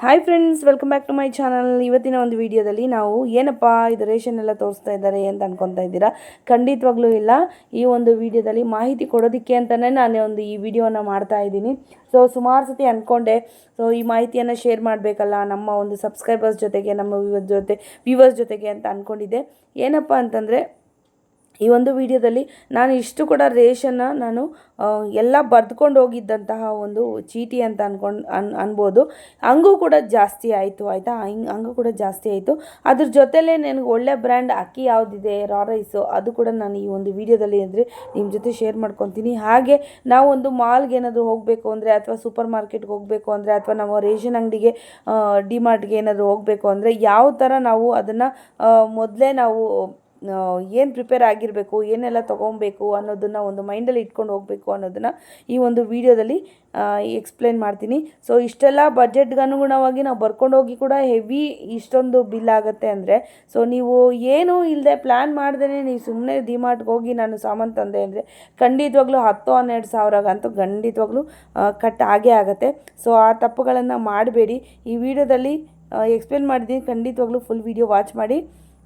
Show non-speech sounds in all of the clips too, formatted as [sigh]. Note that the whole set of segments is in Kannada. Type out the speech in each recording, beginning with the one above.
Hi friends welcome back to my channel ಇವತ್ತಿನ ಒಂದು ವಿಡಿಯೋದಲ್ಲಿ ನಾವು ಏನಪ್ಪ ಇದು ರೇಷನ್ ಎಲ್ಲ ತೋರಿಸ್ತಾ ಇದ್ದಾರೆ ಅಂತ ಅನ್ಕೊತಾ ಇದ್ದೀರಾ? ಖಂಡಿತವಾಗ್ಲೂ ಇಲ್ಲ. ಈ ಒಂದು ವಿಡಿಯೋದಲ್ಲಿ ಮಾಹಿತಿ ಕೊಡೋದಕ್ಕೆ ಅಂತಲೇ ನಾನು ಒಂದು ಈ ವಿಡಿಯೋನ ಮಾಡ್ತಾ ಇದ್ದೀನಿ. ಸೊ ಸುಮಾರು ಸತಿ ಅಂದ್ಕೊಂಡೆ ಸೊ ಈ ಮಾಹಿತಿಯನ್ನು ಶೇರ್ ಮಾಡಬೇಕಲ್ಲ ನಮ್ಮ ಒಂದು ಸಬ್ಸ್ಕ್ರೈಬರ್ಸ್ ಜೊತೆಗೆ, ನಮ್ಮ ವ್ಯೂವರ್ಸ್ ಜೊತೆ ವ್ಯೂವರ್ಸ್ ಜೊತೆಗೆ ಅಂತ ಅಂದ್ಕೊಂಡಿದ್ದೆ ಏನಪ್ಪ ಅಂತಂದರೆ ಈ ಒಂದು ವಿಡಿಯೋದಲ್ಲಿ ನಾನು ಇಷ್ಟು ಕೂಡ ರೇಷನ್ನ ನಾನು ಎಲ್ಲ ಬರೆದುಕೊಂಡು ಹೋಗಿದ್ದಂತಹ ಒಂದು ಚೀಟಿ ಅಂತ ಅಂದ್ಕೊಂಡು ಅನ್, ಅನ್ಬೋದು. ಹಂಗೂ ಕೂಡ ಜಾಸ್ತಿ ಆಯಿತು, ಆಯಿತಾ? ಹಿಂಗೆ, ಹಂಗೂ ಕೂಡ ಜಾಸ್ತಿ ಆಯಿತು. ಅದ್ರ ಜೊತೆಲೇ ನನಗೆ ಒಳ್ಳೆ ಬ್ರ್ಯಾಂಡ್ ಅಕ್ಕಿ ಯಾವುದಿದೆ ರಾ ರೈಸು ಅದು ಕೂಡ ನಾನು ಈ ಒಂದು ವಿಡಿಯೋದಲ್ಲಿ ಅಂದರೆ ನಿಮ್ಮ ಜೊತೆ ಶೇರ್ ಮಾಡ್ಕೊತೀನಿ. ಹಾಗೆ ನಾವು ಒಂದು ಮಾಲ್ಗೆ ಏನಾದರೂ ಹೋಗಬೇಕು ಅಂದರೆ ಅಥವಾ ಸೂಪರ್ ಮಾರ್ಕೆಟ್ಗೆ ಹೋಗಬೇಕು ಅಂದರೆ ಅಥವಾ ನಾವು ರೇಷನ್ ಅಂಗಡಿಗೆ ಡಿಮಾರ್ಟ್ಗೆ ಏನಾದರೂ ಹೋಗಬೇಕು ಅಂದರೆ ಯಾವ ಥರ ನಾವು ಅದನ್ನು ಮೊದಲೇ ನಾವು ಏನು ಪ್ರಿಪೇರ್ ಆಗಿರಬೇಕು, ಏನೆಲ್ಲ ತೊಗೊಬೇಕು ಅನ್ನೋದನ್ನು ಒಂದು ಮೈಂಡಲ್ಲಿ ಇಟ್ಕೊಂಡು ಹೋಗಬೇಕು ಅನ್ನೋದನ್ನು ಈ ಒಂದು ವಿಡಿಯೋದಲ್ಲಿ ಎಕ್ಸ್ಪ್ಲೇನ್ ಮಾಡ್ತೀನಿ. ಸೊ ಇಷ್ಟೆಲ್ಲ ಬಜೆಟ್ಗೆ ಅನುಗುಣವಾಗಿ ನಾವು ಬರ್ಕೊಂಡು ಹೋಗಿ ಕೂಡ ಹೆವಿ ಇಷ್ಟೊಂದು ಬಿಲ್ ಆಗುತ್ತೆ ಅಂದರೆ ಸೊ ನೀವು ಏನೂ ಇಲ್ಲದೆ ಪ್ಲ್ಯಾನ್ ಮಾಡ್ದೇ ನೀವು ಸುಮ್ಮನೆ ಡಿಮಾರ್ಟ್ಗೆ ಹೋಗಿ ನಾನು ಸಾಮಾನು ತಂದೆ ಅಂದರೆ, ಖಂಡಿತವಾಗ್ಲೂ ಹತ್ತು ಹನ್ನೆರಡು ಸಾವಿರಗಂತೂ ಖಂಡಿತವಾಗ್ಲೂ ಕಟ್ ಆಗೇ ಆಗುತ್ತೆ. ಸೊ ಆ ತಪ್ಪುಗಳನ್ನು ಮಾಡಬೇಡಿ. ಈ ವಿಡಿಯೋದಲ್ಲಿ ಎಕ್ಸ್ಪ್ಲೇನ್ ಮಾಡಿದ್ದೀನಿ. ಖಂಡಿತವಾಗ್ಲೂ ಫುಲ್ ವಿಡಿಯೋ ವಾಚ್ ಮಾಡಿ.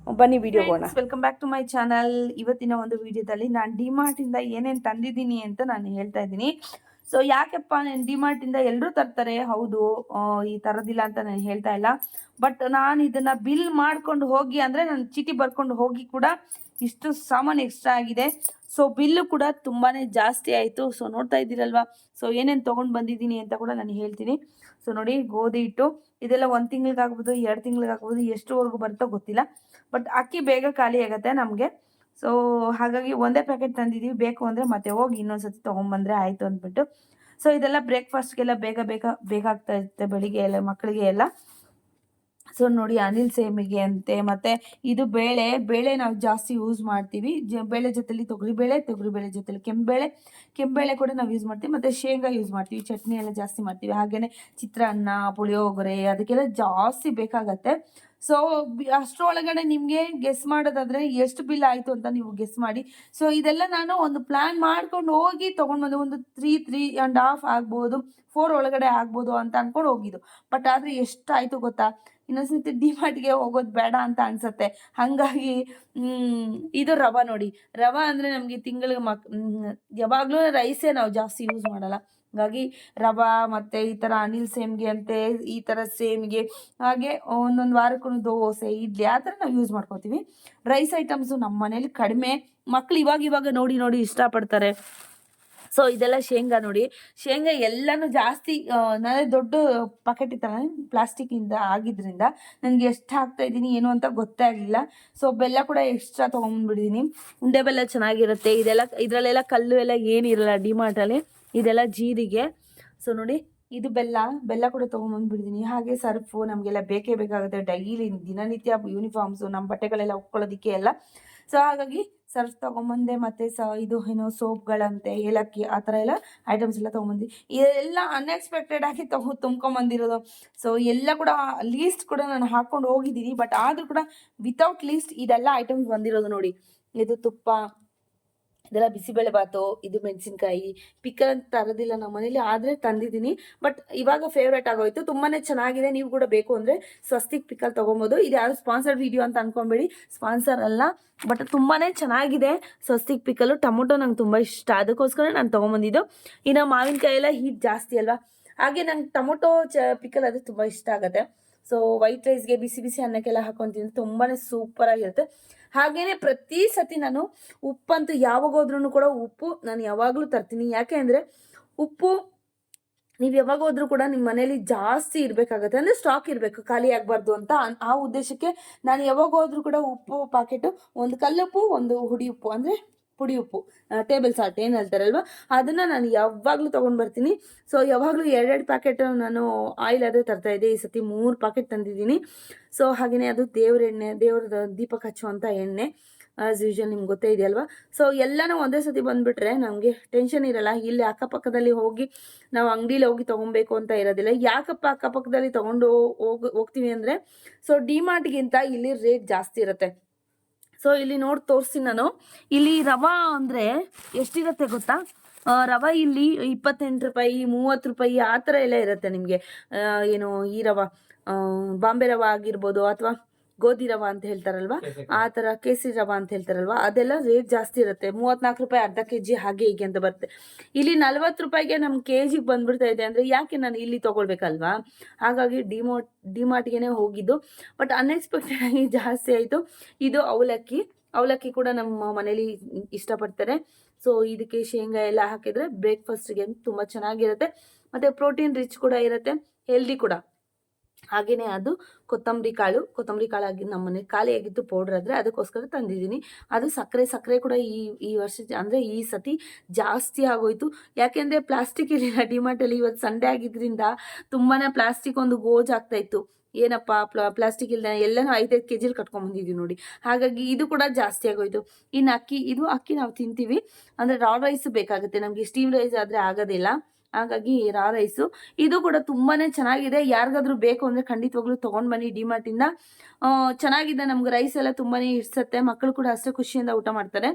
ಬನ್ನಿ video welcome back to my channel ಇವತ್ತಿನ ಒಂದು ವಿಡಿಯೋದಲ್ಲಿ ನಾನು ಡಿಮಾರ್ಟಿಂದ ಏನೇನು ತಂದಿದ್ದೀನಿ ಅಂತ ನಾನು ಹೇಳ್ತಾ ಇದ್ದೀನಿ. ಸೊ ಯಾಕೆಪ್ಪ ನಾನು ಡಿಮಾರ್ಟಿಂದ ಎಲ್ಲರೂ ತರ್ತಾರೆ? ಹೌದು ಈ ತರೋದಿಲ್ಲ ಅಂತ ನಾನು ಹೇಳ್ತಾ ಇಲ್ಲ. ಬಟ್ ನಾನು ಇದನ್ನ ಬಿಲ್ ಮಾಡ್ಕೊಂಡು ಹೋಗಿ ಅಂದ್ರೆ ನಾನು ಚೀಟಿ ಬರ್ಕೊಂಡು ಹೋಗಿ ಕೂಡ ಇಷ್ಟು ಸಾಮಾನು ಎಕ್ಸ್ಟ್ರಾ ಆಗಿದೆ. ಸೊ ಬಿಲ್ಲು ಕೂಡ ತುಂಬಾನೇ ಜಾಸ್ತಿ ಆಯಿತು. ಸೊ ನೋಡ್ತಾ ಇದ್ದೀರಲ್ವಾ? ಸೊ ಏನೇನು ತಗೊಂಡ್ ಬಂದಿದ್ದೀನಿ ಅಂತ ಕೂಡ ನಾನು ಹೇಳ್ತೀನಿ. ಸೊ ನೋಡಿ, ಗೋಧಿ ಹಿಟ್ಟು, ಇದೆಲ್ಲ ಒಂದು ತಿಂಗ್ಳಿಗಾಗ್ಬೋದು, ಎರಡು ತಿಂಗ್ಳಿಗಾಗ್ಬೋದು, ಎಷ್ಟುವರೆಗೂ ಬರುತ್ತೋ ಗೊತ್ತಿಲ್ಲ. ಬಟ್ ಅಕ್ಕಿ ಬೇಗ ಖಾಲಿ ಆಗುತ್ತೆ ನಮಗೆ. ಸೊ ಹಾಗಾಗಿ ಒಂದೇ ಪ್ಯಾಕೆಟ್ ತಂದಿದ್ದೀವಿ ಬೇಕು ಅಂದರೆ ಮತ್ತೆ ಹೋಗಿ ಇನ್ನೊಂದ್ಸತಿ ತೊಗೊಂಬಂದ್ರೆ ಆಯಿತು ಅಂದ್ಬಿಟ್ಟು. ಸೊ ಇದೆಲ್ಲ ಬ್ರೇಕ್ಫಾಸ್ಟ್ಗೆಲ್ಲ ಬೇಗ ಬೇಗ ಬೇಗ ಆಗ್ತಾ ಇರುತ್ತೆ, ಬೆಳಿಗ್ಗೆ ಎಲ್ಲ, ಮಕ್ಕಳಿಗೆ ಎಲ್ಲ. ಸೊ ನೋಡಿ ಅನಿಲ್ ಸೇಮಿಗೆ ಅಂತೆ, ಮತ್ತು ಇದು ಬೇಳೆ ಬೇಳೆ ನಾವು ಜಾಸ್ತಿ ಯೂಸ್ ಮಾಡ್ತೀವಿ. ಬೇಳೆ ಜೊತೆಲಿ ತೊಗರಿಬೇಳೆ ತೊಗರಿಬೇಳೆ ಜೊತೆಲಿ ಕೆಂಬೇಳೆ ಕೆಂಬೇಳೆ ಕೂಡ ನಾವು ಯೂಸ್ ಮಾಡ್ತೀವಿ. ಮತ್ತು ಶೇಂಗಾ ಯೂಸ್ ಮಾಡ್ತೀವಿ. ಚಟ್ನಿ ಎಲ್ಲ ಜಾಸ್ತಿ ಮಾಡ್ತೀವಿ. ಹಾಗೆಯೇ ಚಿತ್ರಾನ್ನ, ಪುಳಿಯೋಗರೆ ಅದಕ್ಕೆಲ್ಲ ಜಾಸ್ತಿ ಬೇಕಾಗತ್ತೆ. ಸೊ ಅಷ್ಟರೊಳಗಡೆ ನಿಮಗೆ ಗೆಸ್ ಮಾಡೋದಾದ್ರೆ ಎಷ್ಟು ಬಿಲ್ ಆಯಿತು ಅಂತ ನೀವು ಗೆಸ್ ಮಾಡಿ. ಸೊ ಇದೆಲ್ಲ ನಾನು ಒಂದು ಪ್ಲ್ಯಾನ್ ಮಾಡ್ಕೊಂಡು ಹೋಗಿ ತೊಗೊಂಡು ಬಂದು ಒಂದು ತ್ರೀ ತ್ರೀ ಆ್ಯಂಡ್ ಹಾಫ್ ಆಗ್ಬೋದು ಫೋರ್ ಒಳಗಡೆ ಆಗ್ಬೋದು ಅಂತ ಅಂದ್ಕೊಂಡು ಹೋಗಿದ್ದು. ಬಟ್ ಆದರೆ ಎಷ್ಟಾಯಿತು ಗೊತ್ತಾ? ಇನ್ನೊಂದ್ಸತಿ ಡಿಮಾರ್ಟ್ಗೆ ಹೋಗೋದು ಬೇಡ ಅಂತ ಅನ್ಸುತ್ತೆ. ಹಾಗಾಗಿ ಇದು ರವೆ ನೋಡಿ. ರವೆ ಅಂದರೆ ನಮಗೆ ತಿಂಗಳಿಗೆ ಮಕ್ ಯಾವಾಗಲೂ ರೈಸೇ ನಾವು ಜಾಸ್ತಿ ಯೂಸ್ ಮಾಡಲ್ಲ. ಹಾಗಾಗಿ ರವಾ ಮತ್ತು ಈ ಥರ ಅನಿಲ್ ಸೇಮ್ಗೆ ಅಂತೆ, ಈ ಥರ ಸೇಮ್ಗೆ, ಹಾಗೆ ಒಂದೊಂದು ವಾರಕ್ಕೂ ದೋಸೆ, ಇಡ್ಲಿ, ಆ ಥರ ನಾವು ಯೂಸ್ ಮಾಡ್ಕೋತೀವಿ. ರೈಸ್ ಐಟಮ್ಸು ನಮ್ಮ ಮನೇಲಿ ಕಡಿಮೆ. ಮಕ್ಳು ಇವಾಗ ಇವಾಗ ನೋಡಿ ನೋಡಿ ಇಷ್ಟಪಡ್ತಾರೆ. ಸೊ ಇದೆಲ್ಲ ಶೇಂಗಾ ನೋಡಿ. ಶೇಂಗಾ ಎಲ್ಲನೂ ಜಾಸ್ತಿ ನಾನೇ ದೊಡ್ಡ ಪಾಕೆಟ್ ಇತ್ತಲ್ಲ ಪ್ಲಾಸ್ಟಿಕ್ಕಿಂದ ಆಗಿದ್ರಿಂದ ನನಗೆ ಎಷ್ಟು ಹಾಕ್ತಾ ಇದ್ದೀನಿ, ಏನು ಅಂತ ಗೊತ್ತೇ ಆಗಲಿಲ್ಲ. ಸೊ ಬೆಲ್ಲ ಕೂಡ ಎಕ್ಸ್ಟ್ರಾ ತೊಗೊಂಡ್ಬಿಟ್ಟಿದ್ದೀನಿ ಉಂಡೆ ಬೆಲ್ಲ ಚೆನ್ನಾಗಿರುತ್ತೆ. ಇದೆಲ್ಲ, ಇದರಲ್ಲೆಲ್ಲ ಕಲ್ಲು ಎಲ್ಲ ಏನಿರಲ್ಲ ಡಿಮಾರ್ಟಲ್ಲಿ ಇದೆಲ್ಲ ಜೀರಿಗೆ. ಸೊ ನೋಡಿ, ಇದು ಬೆಲ್ಲ. ಬೆಲ್ಲ ಕೂಡ ತೊಗೊಂಬಂದ್ಬಿಟ್ಟಿದ್ದೀನಿ ಹಾಗೆ ಸರ್ಫು, ನಮಗೆಲ್ಲ ಬೇಕೇ ಬೇಕಾಗುತ್ತೆ. ಡೈಲಿ ದಿನನಿತ್ಯ ಯೂನಿಫಾರ್ಮ್ಸು ನಮ್ಮ ಬಟ್ಟೆಗಳೆಲ್ಲ ಉಕ್ಕೊಳ್ಳೋದಕ್ಕೆ ಎಲ್ಲ. ಸೊ ಹಾಗಾಗಿ ಸರ್ಫ್ ತೊಗೊಂಬಂದೆ, ಮತ್ತು ಸ, ಇದು ಏನೋ ಸೋಪ್ಗಳಂತೆ, ಏಲಕ್ಕಿ, ಆ ಥರ ಎಲ್ಲ ಐಟಮ್ಸ್ ಎಲ್ಲ ತೊಗೊಂಬಂದು ಇದೆಲ್ಲ ಅನ್ಎಕ್ಸ್ಪೆಕ್ಟೆಡ್ ಆಗಿ ತುಂಬ್ಕೊಂಬಂದಿರೋದು. ಸೊ ಎಲ್ಲ ಕೂಡ ಲೀಸ್ಟ್ ಕೂಡ ನಾನು ಹಾಕ್ಕೊಂಡು ಹೋಗಿದ್ದೀನಿ. ಬಟ್ ಆದರೂ ಕೂಡ ವಿತೌಟ್ ಲೀಸ್ಟ್ ಇದೆಲ್ಲ ಐಟಮ್ಸ್ ಬಂದಿರೋದು ನೋಡಿ. ಇದು ತುಪ್ಪ ಇದೆಲ್ಲ ಬಿಸಿಬೇಳೆ ಬಾತು ಇದು ಮೆಣಸಿನ್ಕಾಯಿ. ಪಿಕಲ್ ಅಂತ ತರೋದಿಲ್ಲ ನಮ್ಮ ಮನೇಲಿ, ಆದರೆ ತಂದಿದ್ದೀನಿ. ಬಟ್ ಇವಾಗ ಫೇವ್ರೇಟ್ ಆಗೋಯ್ತು. ತುಂಬಾ ಚೆನ್ನಾಗಿದೆ. ನೀವು ಕೂಡ ಬೇಕು ಅಂದರೆ ಸ್ವಸ್ತಿಕ್ ಪಿಕಲ್ ತೊಗೊಬೋದು. ಇದು ಯಾರು ಸ್ಪಾನ್ಸರ್ಡ್ ವಿಡಿಯೋ ಅಂತ ಅನ್ಕೊಂಬೇಡಿ. ಸ್ಪಾನ್ಸರ್ ಅಲ್ಲ. ಬಟ್ ತುಂಬಾ ಚೆನ್ನಾಗಿದೆ ಸ್ವಸ್ತಿಕ್ ಪಿಕಲು ಟೊಮೊಟೊ ನಂಗೆ ತುಂಬ ಇಷ್ಟ. ಅದಕ್ಕೋಸ್ಕರ ನಾನು ತೊಗೊಂಬಂದಿದ್ದು. ಇನ್ನು ಮಾವಿನಕಾಯಿ ಎಲ್ಲ ಹೀಟ್ ಜಾಸ್ತಿ ಅಲ್ವಾ? ಹಾಗೆ ನಂಗೆ ಟೊಮೊಟೊ ಚ ಪಿಕಲ್ ಅದು ತುಂಬ ಇಷ್ಟ ಆಗುತ್ತೆ. ಸೊ ವೈಟ್ ರೈಸ್ಗೆ ಬಿಸಿ ಬಿಸಿ ಅನ್ನಕ್ಕೆಲ್ಲ ಹಾಕೊಂಡು ತುಂಬಾ ಸೂಪರಾಗಿರುತ್ತೆ ಹಾಗೇನೆ ಪ್ರತಿ ಸತಿ ನಾನು ಉಪ್ಪಂತೂ ಯಾವಾಗ ಹೋದ್ರೂ ಕೂಡ ಉಪ್ಪು ನಾನು ಯಾವಾಗಲೂ ತರ್ತೀನಿ. ಯಾಕೆ ಅಂದರೆ ಉಪ್ಪು ನೀವು ಯಾವಾಗ ಹೋದ್ರೂ ಕೂಡ ನಿಮ್ಮ ಮನೇಲಿ ಜಾಸ್ತಿ ಇರಬೇಕಾಗತ್ತೆ. ಅಂದರೆ ಸ್ಟಾಕ್ ಇರಬೇಕು, ಖಾಲಿ ಆಗಬಾರ್ದು ಅಂತ. ಆ ಉದ್ದೇಶಕ್ಕೆ ನಾನು ಯಾವಾಗ ಹೋದ್ರೂ ಕೂಡ ಉಪ್ಪು ಪಾಕೆಟು ಒಂದು ಕಲ್ಲುಪ್ಪು, ಒಂದು ಹುಡಿ ಉಪ್ಪು. ಅಂದರೆ ಪುಡಿ ಉಪ್ಪು ಟೇಬಲ್ ಸಾಲ್ಟ್ ಏನು ಹೇಳ್ತಾರಲ್ವ? ಅದನ್ನು ನಾನು ಯಾವಾಗಲೂ ತಗೊಂಡ್ ಬರ್ತೀನಿ. ಸೊ ಯಾವಾಗಲೂ ಎರಡೆರಡು ಪ್ಯಾಕೆಟ್ ನಾನು ಆಯಿಲ್ ಅದೇ ತರ್ತಾ ಇದ್ದೆ. ಈ ಸತಿ ಮೂರು ಪ್ಯಾಕೆಟ್ ತಂದಿದ್ದೀನಿ. ಸೊ ಹಾಗೆಯೇ ಅದು ದೇವ್ರ ಎಣ್ಣೆ, ದೇವ್ರದ ದೀಪಕ್ಕೆ ಹಚ್ಚುವಂಥ ಎಣ್ಣೆ ಆಸ್ ಯೂಶಲ್ ನಿಮ್ಗೆ ಗೊತ್ತೇ ಇದೆಯಲ್ವಾ? ಸೊ ಎಲ್ಲನೂ ಒಂದೇ ಸತಿ ಬಂದುಬಿಟ್ರೆ ನಮಗೆ ಟೆನ್ಷನ್ ಇರಲ್ಲ. ಇಲ್ಲಿ ಅಕ್ಕಪಕ್ಕದಲ್ಲಿ ಹೋಗಿ ನಾವು ಅಂಗಡಿಲಿ ಹೋಗಿ ತಗೊಬೇಕು ಅಂತ ಇರೋದಿಲ್ಲ. ಯಾಕಪ್ಪ ಅಕ್ಕಪಕ್ಕದಲ್ಲಿ ತೊಗೊಂಡು ಹೋಗಿ, ಹೋಗ್ತೀವಿ ಅಂದರೆ ಸೊ ಡಿಮಾರ್ಟ್ಗಿಂತ ಇಲ್ಲಿ ರೇಟ್ ಜಾಸ್ತಿ ಇರುತ್ತೆ. ಸೊ ಇಲ್ಲಿ ನೋಡಿ ತೋರಿಸ್ತೀನಿ ನಾನು. ಇಲ್ಲಿ ರವಾ ಅಂದರೆ ಎಷ್ಟಿರುತ್ತೆ ಗೊತ್ತಾ? ರವ ಇಲ್ಲಿ ಇಪ್ಪತ್ತೆಂಟು ರೂಪಾಯಿ, ಮೂವತ್ತು ರೂಪಾಯಿ ಆ ಥರ ಎಲ್ಲ ಇರುತ್ತೆ ನಿಮಗೆ. ಏನು ಈ ರವೆ ಬಾಂಬೆ ರವೆ ಆಗಿರ್ಬೋದು ಅಥವಾ ಗೋಧಿ ರವ ಅಂತ ಹೇಳ್ತಾರಲ್ವಾ? ಆ ಥರ ಕೇಸರಿ ರವ ಅಂತ ಹೇಳ್ತಾರಲ್ವಾ? ಅದೆಲ್ಲ ರೇಟ್ ಜಾಸ್ತಿ ಇರುತ್ತೆ. ಮೂವತ್ನಾಲ್ಕು ರೂಪಾಯಿ ಅರ್ಧ ಕೆ ಜಿ ಹಾಗೆ ಹೀಗೆ ಅಂತ ಬರುತ್ತೆ. ಇಲ್ಲಿ ನಲ್ವತ್ತು ರೂಪಾಯಿಗೆ ನಮ್ಮ ಕೆ ಜಿಗೆ ಬಂದ್ಬಿಡ್ತಾ ಇದೆ ಅಂದರೆ ಯಾಕೆ ನಾನು ಇಲ್ಲಿ ತೊಗೊಳ್ಬೇಕಲ್ವಾ? ಹಾಗಾಗಿ ಡಿಮೋಟ್ ಡಿಮಾರ್ಟ್ಗೆ ಹೋಗಿದ್ದು. ಬಟ್ ಅನ್ಎಕ್ಸ್ಪೆಕ್ಟೆಡ್ ಆಗಿ ಜಾಸ್ತಿ ಆಯಿತು. ಇದು ಅವಲಕ್ಕಿ. ಅವಲಕ್ಕಿ ಕೂಡ ನಮ್ಮ ಮನೇಲಿ ಇಷ್ಟಪಡ್ತಾರೆ. ಸೊ ಇದಕ್ಕೆ ಶೇಂಗಾ ಎಲ್ಲ ಹಾಕಿದ್ರೆ ಬ್ರೇಕ್ಫಾಸ್ಟ್ಗೆ ತುಂಬ ಚೆನ್ನಾಗಿರುತ್ತೆ. ಮತ್ತು ಪ್ರೋಟೀನ್ ರಿಚ್ ಕೂಡ ಇರುತ್ತೆ. ಹೆಲ್ದಿ ಕೂಡ. ಹಾಗೆಯೇ ಅದು ಕೊತ್ತಂಬರಿ ಕಾಳು ಕೊತ್ತಂಬರಿ ಕಾಳು ಆಗಿ ನಮ್ಮ ಮನೆ ಖಾಲಿಯಾಗಿತ್ತು ಪೌಡ್ರ್ ಆದರೆ ಅದಕ್ಕೋಸ್ಕರ ತಂದಿದ್ದೀನಿ. ಅದು ಸಕ್ಕರೆ ಸಕ್ಕರೆ ಕೂಡ ಈ ಈ ವರ್ಷ ಅಂದರೆ ಈ ಸತಿ ಜಾಸ್ತಿ ಆಗೋಯ್ತು. ಯಾಕೆಂದರೆ ಪ್ಲಾಸ್ಟಿಕ್ ಇರಲಿಲ್ಲ ಡಿಮಾರ್ಟಲ್ಲಿ ಇವತ್ತು ಸಂಡೆ ಆಗಿದ್ದರಿಂದ ತುಂಬಾ ಪ್ಲಾಸ್ಟಿಕ್ ಒಂದು ಗೋಜ್ ಆಗ್ತಾ ಇತ್ತು. ಏನಪ್ಪ, ಪ್ಲಾ ಪ್ಲಾಸ್ಟಿಕ್ ಇಲ್ಲದೆ ಎಲ್ಲನೂ ಐದೈದು ಕೆ ಜಿಲಿ ಕಟ್ಕೊಂಡ್ಬಂದಿದ್ದೀವಿ ನೋಡಿ. ಹಾಗಾಗಿ ಇದು ಕೂಡ ಜಾಸ್ತಿ ಆಗೋಯ್ತು. ಇನ್ನು ಅಕ್ಕಿ, ಇದು ಅಕ್ಕಿ ನಾವು ತಿಂತೀವಿ. ಅಂದರೆ ರಾಡ್ ರೈಸ್ ಬೇಕಾಗುತ್ತೆ. ನಮಗೆ ಸ್ಟೀಮ್ ರೈಸ್ ಆದರೆ ಆಗೋದಿಲ್ಲ. ಹಾಗಾಗಿ ರಾ ರೈಸು. ಇದು ಕೂಡ ತುಂಬಾ ಚೆನ್ನಾಗಿದೆ. ಯಾರಿಗಾದ್ರೂ ಬೇಕು ಅಂದರೆ ಖಂಡಿತವಾಗ್ಲೂ ತೊಗೊಂಡು ಬನ್ನಿ ಡಿಮಾರ್ಟಿಂದ ಚೆನ್ನಾಗಿದೆ ನಮ್ಗೆ ರೈಸ್ ಎಲ್ಲ ತುಂಬಾ ಇಡ್ಸತ್ತೆ ಮಕ್ಕಳು ಕೂಡ ಅಷ್ಟೇ ಖುಷಿಯಿಂದ ಊಟ ಮಾಡ್ತಾರೆ.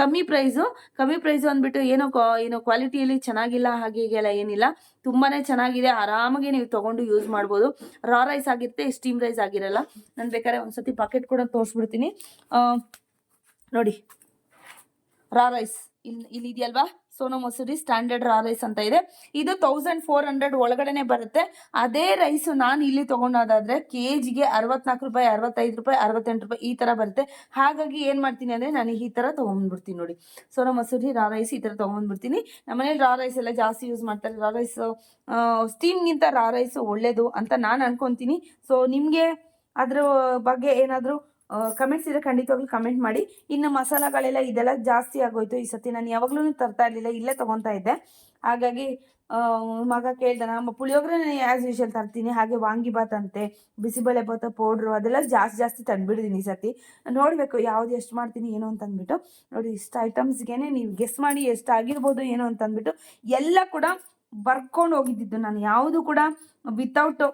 ಕಮ್ಮಿ ಪ್ರೈಸು. ಕಮ್ಮಿ ಪ್ರೈಸು ಅಂದ್ಬಿಟ್ಟು ಏನೋ ಏನೋ ಕ್ವಾಲಿಟಿಯಲ್ಲಿ ಚೆನ್ನಾಗಿಲ್ಲ, ಹಾಗೆ ಹೀಗೆಲ್ಲ ಏನಿಲ್ಲ. ತುಂಬಾ ಚೆನ್ನಾಗಿದೆ. ಆರಾಮಾಗಿ ನೀವು ತೊಗೊಂಡು ಯೂಸ್ ಮಾಡ್ಬೋದು. ರಾ ರೈಸ್ ಆಗಿರುತ್ತೆ, ಸ್ಟೀಮ್ ರೈಸ್ ಆಗಿರಲ್ಲ. ನಾನು ಬೇಕಾದ್ರೆ ಒಂದ್ಸತಿ ಪಾಕೆಟ್ ಕೂಡ ತೋರಿಸ್ಬಿಡ್ತೀನಿ. ನೋಡಿ. Raw rice. ಇಲ್ಲಿ ಇಲ್ಲಿ ಇದೆಯಲ್ವಾ? Sona Masuri standard raw rice ಅಂತ ಇದೆ. ಇದು ತೌಸಂಡ್ ಫೋರ್ ಹಂಡ್ರೆಡ್ ಒಳಗಡೆನೆ ಬರುತ್ತೆ. ಅದೇ ರೈಸ್ ನಾನು ಇಲ್ಲಿ ತಗೊಂಡೋದಾದ್ರೆ ಕೆ ಜಿಗೆ ಅರವತ್ನಾಲ್ಕು ರೂಪಾಯಿ, ಅರವತ್ತೈದು ರೂಪಾಯಿ, ಅರವತ್ತೆಂಟು ರೂಪಾಯಿ ಈ ಥರ ಬರುತ್ತೆ. ಹಾಗಾಗಿ ಏನು ಮಾಡ್ತೀನಿ ಅಂದರೆ ನಾನು ಈ ಥರ ತೊಗೊಂಡ್ಬಿಡ್ತೀನಿ ನೋಡಿ. ಸೋನಾ ಮಸೂರಿ, ರಾ ರೈಸ್ ಈ ಥರ ನಮ್ಮ ನಮ್ಮನೇಲಿ ರಾ ರೈಸ್ ಎಲ್ಲ ಜಾಸ್ತಿ ಯೂಸ್ ಮಾಡ್ತಾರೆ. ರಾ ರೈಸ್ ಸ್ಟೀಮ್ಗಿಂತ ರಾ ರೈಸ್ ಒಳ್ಳೇದು ಅಂತ ನಾನು ಅನ್ಕೊತೀನಿ. ಸೊ ನಿಮಗೆ ಅದ್ರ ಬಗ್ಗೆ ಏನಾದರೂ ಕಮೆಂಟ್ಸ್ ಇದೆ ಖಂಡಿತವಾಗ್ಲೂ ಕಮೆಂಟ್ ಮಾಡಿ. ಇನ್ನು ಮಸಾಲಗಳೆಲ್ಲ ಇದೆಲ್ಲ ಜಾಸ್ತಿ ಆಗೋಯ್ತು ಈ ಸತಿ. ನಾನು ಯಾವಾಗ್ಲೂ ತರ್ತಾ ಇರಲಿಲ್ಲ, ಇಲ್ಲೇ ತೊಗೊತಾ ಇದ್ದೆ. ಹಾಗಾಗಿ ಮಗ ಕೇಳ್ದ, ನಮ್ಮ ಪುಳಿಯೋಗರೆ ಆ್ಯಸ್ ಯೂಶಲ್ ತರ್ತೀನಿ. ಹಾಗೆ ವಾಂಗಿಬಾತ್ ಅಂತೆ, ಬಿಸಿಬೇಳೆ ಭಾತ ಪೌಡ್ರು ಅದೆಲ್ಲ ಜಾಸ್ತಿ ಜಾಸ್ತಿ ತಂದ್ಬಿಡಿದೀನಿ ಈ ಸತಿ. ನೋಡಬೇಕು ಯಾವ್ದು ಎಷ್ಟು ಮಾಡ್ತೀನಿ, ಏನು ಅಂತ ಅಂದ್ಬಿಟ್ಟು. ನೋಡಿ, ಇಷ್ಟು ಐಟಮ್ಸ್ಗೆ ನೀವು ಗೆಸ್ ಮಾಡಿ ಎಷ್ಟು ಆಗಿರ್ಬೋದು, ಏನು ಅಂತ ಅಂದ್ಬಿಟ್ಟು. ಎಲ್ಲ ಕೂಡ ಬರ್ಕೊಂಡು ಹೋಗಿದ್ದಿದ್ದು. ನಾನು ಯಾವುದು ಕೂಡ ವಿತೌಟ್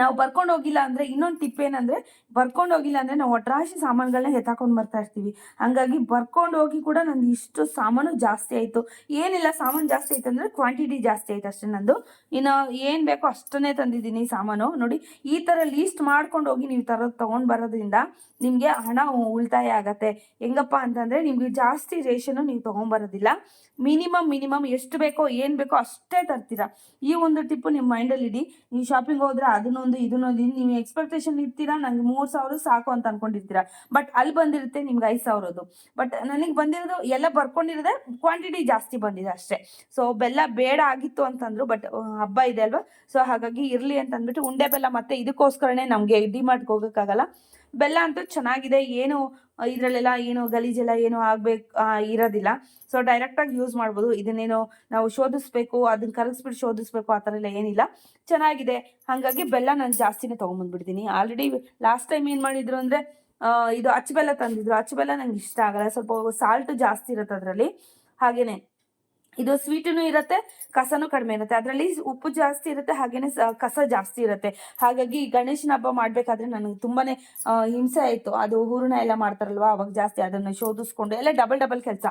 ನಾವು ಬರ್ಕೊಂಡು ಹೋಗಿಲ್ಲ ಅಂದರೆ ಇನ್ನೊಂದು ಟಿಪ್ ಏನಂದರೆ, ಬರ್ಕೊಂಡು ಹೋಗಿಲ್ಲ ಅಂದರೆ ನಾವು ಒಟ್ರಾಶಿ ಸಾಮಾನುಗಳನ್ನ ಎತ್ತಾಕೊಂಡು ಬರ್ತಾ ಇರ್ತೀವಿ. ಹಾಗಾಗಿ ಬರ್ಕೊಂಡು ಹೋಗಿ ಕೂಡ ನಂದು ಇಷ್ಟು ಸಾಮಾನು ಜಾಸ್ತಿ ಆಯಿತು. ಏನಿಲ್ಲ, ಸಾಮಾನು ಜಾಸ್ತಿ ಆಯ್ತು ಅಂದರೆ ಕ್ವಾಂಟಿಟಿ ಜಾಸ್ತಿ ಆಯ್ತು ಅಷ್ಟೇ ನಂದು. ಇನ್ನು ಏನು ಬೇಕೋ ಅಷ್ಟನ್ನೇ ತಂದಿದ್ದೀನಿ ಸಾಮಾನು. ನೋಡಿ, ಈ ಥರ ಲೀಸ್ಟ್ ಮಾಡ್ಕೊಂಡು ಹೋಗಿ ನೀವು ತರೋದು ತೊಗೊಂಡು ಬರೋದ್ರಿಂದ ನಿಮಗೆ ಹಣ ಉಳಿತಾಯ ಆಗತ್ತೆ. ಹೆಂಗಪ್ಪ ಅಂತಂದರೆ ನಿಮಗೆ ಜಾಸ್ತಿ ರೇಷನು ನೀವು ತೊಗೊಂಬರೋದಿಲ್ಲ ಮಿನಿಮಮ್ ಮಿನಿಮಮ್ ಎಷ್ಟು ಬೇಕೋ ಏನು ಬೇಕೋ ಅಷ್ಟೇ ತರ್ತೀರಾ. ಈ ಒಂದು ಟಿಪ್ಪು ನಿಮ್ಮ ಮೈಂಡಲ್ಲಿ ಇಡಿ. ನೀವು ಶಾಪಿಂಗ್ ಹೋದ್ರೆ ಅದನ್ನೊಂದು ಇದನ್ನೊಂದು ನೀವು ಎಕ್ಸ್ಪೆಕ್ಟೇಷನ್ ಇರ್ತೀರಾ ನಂಗೆ ಮೂರ್ ಸಾವಿರ ಸಾಕು ಅಂತ ಅನ್ಕೊಂಡಿರ್ತೀರಾ? ಬಟ್ ಅಲ್ಲಿ ಬಂದಿರುತ್ತೆ ನಿಮ್ಗೆ ಐದು ಸಾವಿರದ್ದು. ಬಟ್ ನನಗೆ ಬಂದಿರೋದು ಎಲ್ಲ ಬರ್ಕೊಂಡಿರೋದೆ ಕ್ವಾಂಟಿಟಿ ಜಾಸ್ತಿ ಬಂದಿದೆ ಅಷ್ಟೇ. ಸೊ ಬೆಲ್ಲ ಬೇಡ ಆಗಿತ್ತು ಅಂತಂದ್ರು ಬಟ್ ಹಬ್ಬ ಇದೆ ಅಲ್ವಾ? ಸೊ ಹಾಗಾಗಿ ಇರಲಿ ಅಂತ ಅಂದ್ಬಿಟ್ಟು ಉಂಡೆ ಬೆಲ್ಲ ಮತ್ತೆ ಇದಕ್ಕೋಸ್ಕರನೇ ನಮಗೆ ಡಿಮಾರ್ಟ್ಗೆ ಹೋಗೋಕ್ಕಾಗಲ್ಲ. ಬೆಲ್ಲ ಅಂತೂ ಚೆನ್ನಾಗಿದೆ. ಏನು ಇದರಲ್ಲೆಲ್ಲ ಏನು ಗಲೀಜೆಲ್ಲ ಏನು ಆಗ್ಬೇಕು ಇರೋದಿಲ್ಲ. ಸೊ ಡೈರೆಕ್ಟಾಗಿ ಯೂಸ್ ಮಾಡ್ಬೋದು. ಇದನ್ನೇನು ನಾವು ಶೋಧಿಸ್ಬೇಕು ಅದನ್ನ ಕರಗಿಸ್ಬಿಟ್ಟು ಶೋಧಿಸ್ಬೇಕು, ಆ ಥರ ಎಲ್ಲ ಏನಿಲ್ಲ. ಚೆನ್ನಾಗಿದೆ. ಹಾಗಾಗಿ ಬೆಲ್ಲ ನಾನು ಜಾಸ್ತಿನೇ ತೊಗೊಂಬಂದ್ಬಿಡ್ತೀನಿ. ಆಲ್ರೆಡಿ ಲಾಸ್ಟ್ ಟೈಮ್ ಏನು ಮಾಡಿದ್ರು ಅಂದರೆ ಇದು ಅಚ್ಚ ಬೆಲ್ಲ ತಂದಿದ್ರು. ಅಚ್ಚ ಬೆಲ್ಲ ನಂಗೆ ಇಷ್ಟ ಆಗಲ್ಲ. ಸ್ವಲ್ಪ ಸಾಲ್ಟ್ ಜಾಸ್ತಿ ಇರುತ್ತೆ ಅದರಲ್ಲಿ. ಹಾಗೇನೆ. ಇದು ಸ್ವೀಟನು ಇರುತ್ತೆ, ಕಸನೂ ಕಡಿಮೆ ಇರುತ್ತೆ. ಅದರಲ್ಲಿ ಉಪ್ಪು ಜಾಸ್ತಿ ಇರುತ್ತೆ, ಹಾಗೇನೆ ಕಸ ಜಾಸ್ತಿ ಇರುತ್ತೆ. ಹಾಗಾಗಿ ಗಣೇಶನ ಹಬ್ಬ ಮಾಡಬೇಕಾದ್ರೆ ನನಗೆ ತುಂಬಾನೇ ಹಿಂಸೆ ಆಯ್ತು. ಅದು ಹೂರಣ ಎಲ್ಲ ಮಾಡ್ತಾರಲ್ವಾ, ಅವಾಗ ಜಾಸ್ತಿ ಅದನ್ನು ಶೋಧಿಸ್ಕೊಂಡು, ಎಲ್ಲ ಡಬಲ್ ಡಬಲ್ ಕೆಲಸ.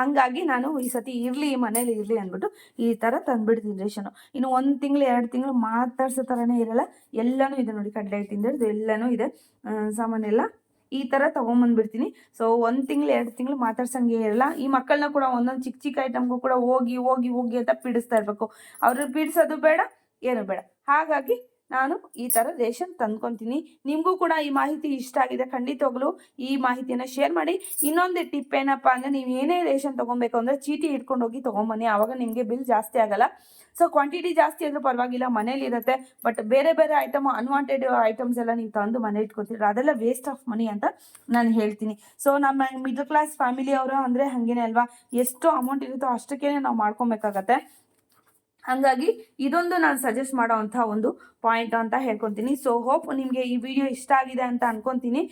ಹಾಗಾಗಿ ನಾನು ಈ ಸತಿ ಇರಲಿ ಮನೇಲಿ ಇರಲಿ ಅಂದ್ಬಿಟ್ಟು ಈ ಥರ ತಂದ್ಬಿಡ್ತೀನಿ ರೇಷನು. ಇನ್ನು ಒಂದು ತಿಂಗಳು, ಎರಡು ತಿಂಗಳು ಮಾತಾಡ್ಸೋ ಥರನೇ ಇರಲ್ಲ. ಎಲ್ಲನೂ ಇದೆ ನೋಡಿ, ಕಡ್ಲೆ ಹಿಟ್ಟಿಂದ ಎಲ್ಲಾನು ಇದೆ. ಸಾಮಾನ್ಯ ಸಾಮಾನೆಲ್ಲ ಈ ಥರ ತೊಗೊಂಬಂದ್ಬಿಡ್ತೀನಿ. ಸೊ ಒಂದು ತಿಂಗಳು, ಎರಡು ತಿಂಗಳು ಮಾತಾಡ್ಸಂಗೆ ಇರಲ್ಲ. ಈ ಮಕ್ಕಳನ್ನ ಕೂಡ ಒಂದೊಂದು ಚಿಕ್ಕ ಚಿಕ್ಕ ಐಟಮ್ಗೂ ಕೂಡ ಹೋಗಿ ಹೋಗಿ ಹೋಗಿ ಅಂತ ಪೀಡಿಸ್ತಾ ಇರಬೇಕು. ಅವ್ರಿಗೆ ಪೀಡಿಸೋದು ಬೇಡ, ಏನು ಬೇಡ. ಹಾಗಾಗಿ ನಾನು ಈ ಥರ ರೇಷನ್ ತಂದ್ಕೊತೀನಿ. ನಿಮಗೂ ಕೂಡ ಈ ಮಾಹಿತಿ ಇಷ್ಟ ಆಗಿದೆ. ಖಂಡಿತವಾಗ್ಲೂ ಈ ಮಾಹಿತಿಯನ್ನು ಶೇರ್ ಮಾಡಿ. ಇನ್ನೊಂದು ಟಿಪ್ ಏನಪ್ಪ ಅಂದರೆ ನೀವು ಏನೇ ರೇಷನ್ ತೊಗೊಬೇಕು ಅಂದರೆ ಚೀಟಿ ಇಟ್ಕೊಂಡು ಹೋಗಿ ತೊಗೊಂಬನ್ನಿ. ಆವಾಗ ನಿಮಗೆ ಬಿಲ್ ಜಾಸ್ತಿ ಆಗಲ್ಲ. ಸೊ ಕ್ವಾಂಟಿಟಿ ಜಾಸ್ತಿ ಆದರೂ ಪರವಾಗಿಲ್ಲ, ಮನೇಲಿ ಇರುತ್ತೆ. ಬಟ್ ಬೇರೆ ಬೇರೆ ಐಟಮ್ ಅನ್ವಾಂಟೆಡ್ ಐಟಮ್ಸ್ ಎಲ್ಲ ನೀವು ತಂದು ಮನೆ ಇಟ್ಕೊತೀರ? ಅದೆಲ್ಲ ವೇಸ್ಟ್ ಆಫ್ ಮನಿ ಅಂತ ನಾನು ಹೇಳ್ತೀನಿ. ಸೊ ನಮ್ಮ ಮಿಡ್ಲ್ ಕ್ಲಾಸ್ ಫ್ಯಾಮಿಲಿ ಅವರು ಅಂದರೆ ಹಾಗೇನೆ ಅಲ್ವಾ? ಎಷ್ಟು ಅಮೌಂಟ್ ಇರುತ್ತೋ ಅಷ್ಟಕ್ಕೇನೆ ನಾವು ಮಾಡ್ಕೊಬೇಕಾಗತ್ತೆ. ಹಾಗಾಗಿ ಇದೊಂದು ನಾನು ಸಜೆಸ್ಟ್ ಮಾಡೋವಂಥ ಒಂದು ಪಾಯಿಂಟ್ ಅಂತ ಹೇಳ್ಕೊತೀನಿ. ಸೊ ಹೋಪ್ ನಿಮಗೆ ಈ ವಿಡಿಯೋ ಇಷ್ಟ ಆಗಿದೆ ಅಂತ ಅನ್ಕೊತೀನಿ.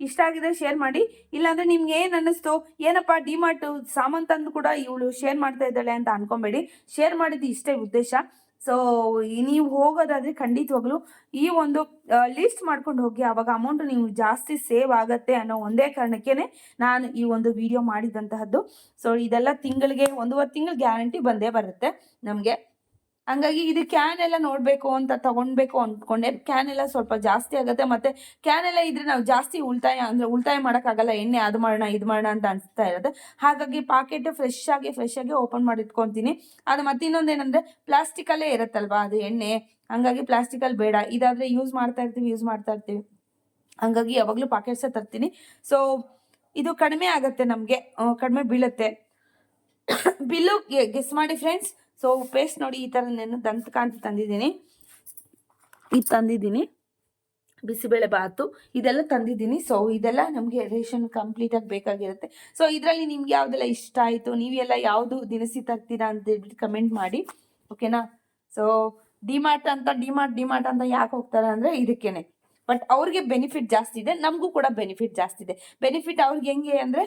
ಇಷ್ಟ ಆಗಿದೆ ಶೇರ್ ಮಾಡಿ. ಇಲ್ಲಾಂದ್ರೆ ನಿಮ್ಗೆ ಏನು ಅನ್ನಿಸ್ತು? ಏನಪ್ಪ ಡಿಮಾರ್ಟ್ ಸಾಮಾನು ತಂದು ಕೂಡ ಇವಳು ಶೇರ್ ಮಾಡ್ತಾ ಇದ್ದಾಳೆ ಅಂತ ಅನ್ಕೊಬೇಡಿ. ಶೇರ್ ಮಾಡಿದ್ದು ಇಷ್ಟೇ ಉದ್ದೇಶ. ಸೊ ನೀವು ಹೋಗೋದಾದ್ರೆ ಖಂಡಿತವಾಗ್ಲು ಈ ಒಂದು ಲಿಸ್ಟ್ ಮಾಡ್ಕೊಂಡು ಹೋಗಿ ಅವಾಗ ಅಮೌಂಟ್ ನೀವು ಜಾಸ್ತಿ ಸೇವ್ ಆಗತ್ತೆ ಅನ್ನೋ ಒಂದೇ ಕಾರಣಕ್ಕೇನೆ ನಾನು ಈ ಒಂದು ವಿಡಿಯೋ ಮಾಡಿದಂತಹದ್ದು. ಸೊ ಇದೆಲ್ಲ ತಿಂಗಳಿಗೆ, ಒಂದೂವರೆ ತಿಂಗಳು ಗ್ಯಾರಂಟಿ ಬಂದೇ ಬರುತ್ತೆ ನಮಗೆ. ಹಂಗಾಗಿ ಇದು ಕ್ಯಾನ್ ಎಲ್ಲ ನೋಡಬೇಕು ಅಂತ ತಗೊಳ್ಬೇಕು ಅಂದ್ಕೊಂಡೆ ಕ್ಯಾನ್ ಎಲ್ಲ ಸ್ವಲ್ಪ ಜಾಸ್ತಿ ಆಗುತ್ತೆ. ಮತ್ತೆ ಕ್ಯಾನ್ ಎಲ್ಲ ಇದ್ರೆ ನಾವು ಜಾಸ್ತಿ ಉಳಿತಾಯ ಅಂದ್ರೆ ಉಳಿತಾಯ ಮಾಡೋಕ್ಕಾಗಲ್ಲ. ಎಣ್ಣೆ ಅದು ಮಾಡೋಣ, ಇದು ಮಾಡೋಣ ಅಂತ ಅನಿಸ್ತಾ ಇರುತ್ತೆ. ಹಾಗಾಗಿ ಪಾಕೆಟ್ ಫ್ರೆಶ್ ಆಗಿ ಫ್ರೆಶ್ ಆಗಿ ಓಪನ್ ಮಾಡಿ ಇಟ್ಕೊತೀನಿ ಅದು ಮತ್ತೆ ಇನ್ನೊಂದೇನಂದ್ರೆ ಪ್ಲಾಸ್ಟಿಕಲ್ಲೇ ಇರುತ್ತಲ್ವಾ ಅದು ಎಣ್ಣೆ? ಹಂಗಾಗಿ ಪ್ಲಾಸ್ಟಿಕಲ್ಲಿ ಬೇಡ. ಇದಾದ್ರೆ ಯೂಸ್ ಮಾಡ್ತಾ ಇರ್ತೀವಿ ಯೂಸ್ ಮಾಡ್ತಾ ಇರ್ತೀವಿ. ಹಂಗಾಗಿ ಯಾವಾಗಲೂ ಪಾಕೆಟ್ಸೇ ತರ್ತೀನಿ. ಸೊ ಇದು ಕಡಿಮೆ ಆಗುತ್ತೆ ನಮಗೆ. ಕಡಿಮೆ ಬೀಳುತ್ತೆ. [coughs] ಬಿಲ್ಲು ಗೆಸ್ ಮಾಡಿ ಫ್ರೆಂಡ್ಸ್ ಸೊ ಪೇಸ್ಟ್ ನೋಡಿ ಈ ಥರ ನಾನು ದಂತಕಾಂತಿ ತಂದಿದ್ದೀನಿ. ಇದು ತಂದಿದ್ದೀನಿ. ಬಿಸಿಬೇಳೆ ಬಾತು. ಇದೆಲ್ಲ ತಂದಿದ್ದೀನಿ. ಸೊ ಇದೆಲ್ಲ ನಮಗೆ ರೇಷನ್ ಕಂಪ್ಲೀಟಾಗಿ ಬೇಕಾಗಿರುತ್ತೆ. ಸೊ ಇದರಲ್ಲಿ ನಿಮ್ಗೆ ಯಾವುದೆಲ್ಲ ಇಷ್ಟ ಆಯಿತು ನೀವೆಲ್ಲ ಯಾವುದು ದಿನಸಿ ತರ್ತೀರಾ ಅಂತ ಹೇಳ್ಬಿಟ್ಟು ಕಮೆಂಟ್ ಮಾಡಿ. ಓಕೆನಾ ಸೊ ಡಿಮಾರ್ಟ್ ಅಂತ ಡಿಮಾರ್ಟ್ ಡಿಮಾರ್ಟ್ ಅಂತ ಯಾಕೆ ಹೋಗ್ತಾರೆ ಅಂದರೆ ಇದಕ್ಕೇನೆ. ಬಟ್ ಅವ್ರಿಗೆ ಬೆನಿಫಿಟ್ ಜಾಸ್ತಿ ಇದೆ, ನಮಗೂ ಕೂಡ ಬೆನಿಫಿಟ್ ಜಾಸ್ತಿ ಇದೆ. ಬೆನಿಫಿಟ್ ಅವ್ರಿಗೆ ಹೆಂಗೆ ಅಂದರೆ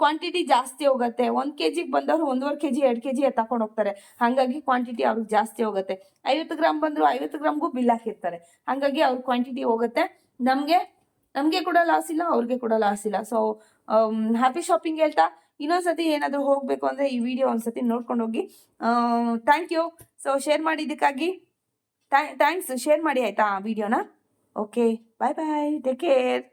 ಕ್ವಾಂಟಿಟಿ ಜಾಸ್ತಿ ಹೋಗುತ್ತೆ. ಒಂದು ಕೆ ಜಿಗೆ ಬಂದವರು ಒಂದೂವರೆ ಕೆಜಿ ಎರಡು ಕೆ ಜಿ ಹೋಗ್ತಾರೆ. ಹಾಗಾಗಿ ಕ್ವಾಂಟಿಟಿ ಅವ್ರಿಗೆ ಜಾಸ್ತಿ ಹೋಗುತ್ತೆ. ಐವತ್ತು ಗ್ರಾಮ್ ಬಂದರು ಐವತ್ತು ಗ್ರಾಮ್ಗೂ ಬಿಲ್ ಹಾಕಿರ್ತಾರೆ. ಹಾಗಾಗಿ ಅವ್ರ ಕ್ವಾಂಟಿಟಿ ಹೋಗುತ್ತೆ. ನಮಗೆ ನಮಗೆ ಕೂಡ ಲಾಸ್ ಇಲ್ಲ, ಅವ್ರಿಗೆ ಕೂಡ ಲಾಸ್ ಇಲ್ಲ. ಸೊ ಹ್ಯಾಪಿ ಶಾಪಿಂಗ್ ಹೇಳ್ತಾ, ಇನ್ನೊಂದ್ಸತಿ ಏನಾದರೂ ಹೋಗಬೇಕು ಅಂದರೆ ಈ ವಿಡಿಯೋ ಒಂದ್ಸತಿ ನೋಡ್ಕೊಂಡು ಹೋಗಿ. ಥ್ಯಾಂಕ್ ಯು ಸೊ ಶೇರ್ ಮಾಡಿದ್ದಕ್ಕಾಗಿ ಥ್ಯಾಂಕ್ಸ್ ಶೇರ್ ಮಾಡಿ ಆಯಿತಾ ವಿಡಿಯೋನ okay bye bye take care